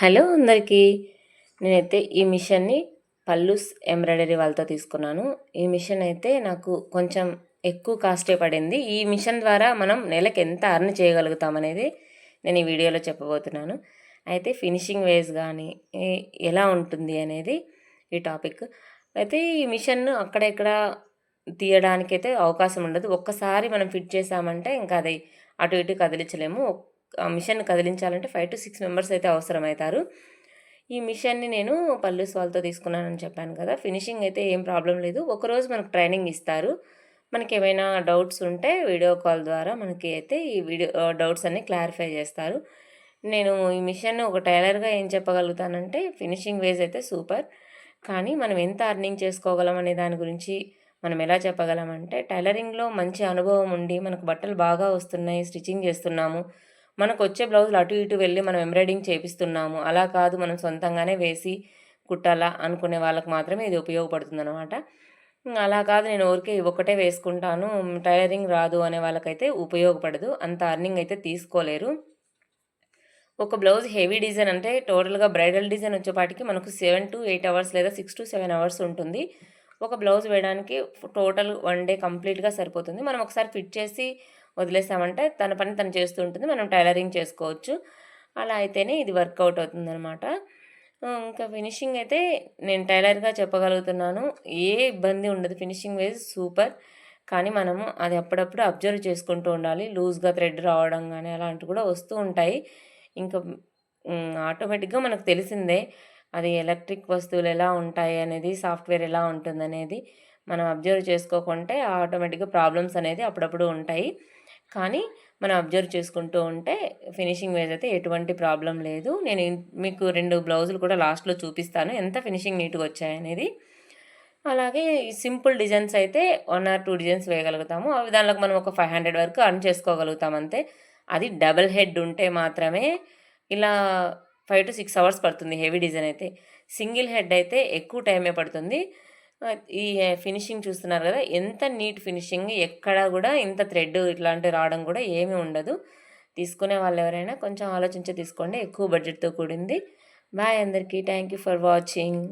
Hello అందరికీ. నేనైతే ఈ మిషన్ని పల్లూస్ ఎంబ్రాయిడరీ వాళ్ళతో తీసుకున్నాను. ఈ మిషన్ అయితే నాకు కొంచెం ఎక్కువ కాస్టే పడింది. ఈ మిషన్ ద్వారా మనం నెలకు ఎంత అర్న్ చేయగలుగుతాం అనేది నేను ఈ వీడియోలో చెప్పబోతున్నాను. అయితే ఫినిషింగ్ వేస్ కానీ ఎలా ఉంటుంది అనేది ఈ టాపిక్. అయితే ఈ మిషన్ను అక్కడెక్కడ తీయడానికైతే అవకాశం ఉండదు. ఒక్కసారి మనం ఫిట్ చేసామంటే ఇంకా అది అటు ఇటు కదిలించలేము. మిషన్ కదిలించాలంటే ఫైవ్ టు సిక్స్ మెంబర్స్ అయితే అవసరమవుతారు. ఈ మిషన్ని నేను పళ్ళు వాళ్ళతో తీసుకున్నానని చెప్పాను కదా ఫినిషింగ్ అయితే ఏం ప్రాబ్లం లేదు. ఒకరోజు మనకు ట్రైనింగ్ ఇస్తారు. మనకి ఏమైనా డౌట్స్ ఉంటే వీడియో కాల్ ద్వారా మనకి అయితే ఈ వీడియో డౌట్స్ అన్నీ క్లారిఫై చేస్తారు. నేను ఈ మిషన్ ఒక టైలర్గా ఏం చెప్పగలుగుతానంటే ఫినిషింగ్ వేజ్ అయితే సూపర్. కానీ మనం ఎంత అర్నింగ్ చేసుకోగలం అనే దాని గురించి మనం ఎలా చెప్పగలం అంటే టైలరింగ్లో మంచి అనుభవం ఉండి మనకు బట్టలు బాగా వస్తున్నాయి స్టిచ్చింగ్ చేస్తున్నాము మనకు వచ్చే బ్లౌజులు అటు ఇటు వెళ్ళి మనం ఎంబ్రాయిడింగ్ చేపిస్తున్నాము. అలా కాదు మనం సొంతంగానే వేసి కుట్టాలా అనుకునే వాళ్ళకి మాత్రమే ఇది ఉపయోగపడుతుంది అనమాట అలా కాదు నేను ఊరికే ఒకటే వేసుకుంటాను టైలరింగ్ రాదు అనే వాళ్ళకైతే ఉపయోగపడదు. అంత అర్నింగ్ అయితే తీసుకోలేరు. ఒక బ్లౌజ్ హెవీ డిజైన్ అంటే టోటల్గా బ్రైడల్ డిజైన్ వచ్చేపాటికి మనకు సెవెన్ టు ఎయిట్ అవర్స్ లేదా సిక్స్ టు సెవెన్ అవర్స్ ఉంటుంది. ఒక బ్లౌజ్ వేయడానికి టోటల్ వన్ డే కంప్లీట్గా సరిపోతుంది. మనం ఒకసారి ఫిట్ చేసి వదిలేసామంటే తన పని తను చేస్తూ ఉంటుంది. మనం టైలరింగ్ చేసుకోవచ్చు. అలా అయితేనే ఇది వర్కౌట్ అవుతుందనమాట ఇంకా ఫినిషింగ్ అయితే నేను టైలర్గా చెప్పగలుగుతున్నాను. ఏ ఇబ్బంది ఉండదు. ఫినిషింగ్ వేజ్ సూపర్. కానీ మనము అది అప్పుడప్పుడు అబ్జర్వ్ చేసుకుంటూ ఉండాలి. లూజ్గా థ్రెడ్ రావడం కానీ అలాంటివి కూడా వస్తూ ఉంటాయి. ఇంకా ఆటోమేటిక్గా మనకు తెలిసిందే. అది ఎలక్ట్రిక్ వస్తువులు ఎలా ఉంటాయి అనేది సాఫ్ట్వేర్ ఎలా ఉంటుందనేది మనం అబ్జర్వ్ చేసుకోకుంటే ఆటోమేటిక్గా ప్రాబ్లమ్స్ అనేది అప్పుడప్పుడు ఉంటాయి. కానీ మనం అబ్జర్వ్ చేసుకుంటూ ఉంటే ఫినిషింగ్ వేజ్ అయితే ఎటువంటి ప్రాబ్లం లేదు. నేను మీకు రెండు బ్లౌజులు కూడా లాస్ట్లో చూపిస్తాను. ఎంత ఫినిషింగ్ నీట్గా వచ్చాయనేది అలాగే సింపుల్ డిజైన్స్ అయితే వన్ ఆర్ టూ డిజైన్స్ వేయగలుగుతాము. అవి దానిలోకి మనం ఒక ఫైవ్ హండ్రెడ్ వరకు అర్న్ చేసుకోగలుగుతాం అంతే. అది డబల్ హెడ్ ఉంటే మాత్రమే ఇలా ఫైవ్ టు సిక్స్ అవర్స్ పడుతుంది హెవీ డిజైన్ అయితే. సింగిల్ హెడ్ అయితే ఎక్కువ టైమే పడుతుంది. ఈ ఫినిషింగ్ చూస్తున్నారు కదా ఎంత నీట్ ఫినిషింగ్ ఎక్కడ కూడా ఇంత థ్రెడ్ ఇట్లాంటివి రావడం కూడా ఏమీ ఉండదు. తీసుకునే వాళ్ళు ఎవరైనా కొంచెం ఆలోచించి తీసుకోండి ఎక్కువ బడ్జెట్తో కూడింది. బాయ్ అందరికీ థ్యాంక్ యూ ఫర్ వాచింగ్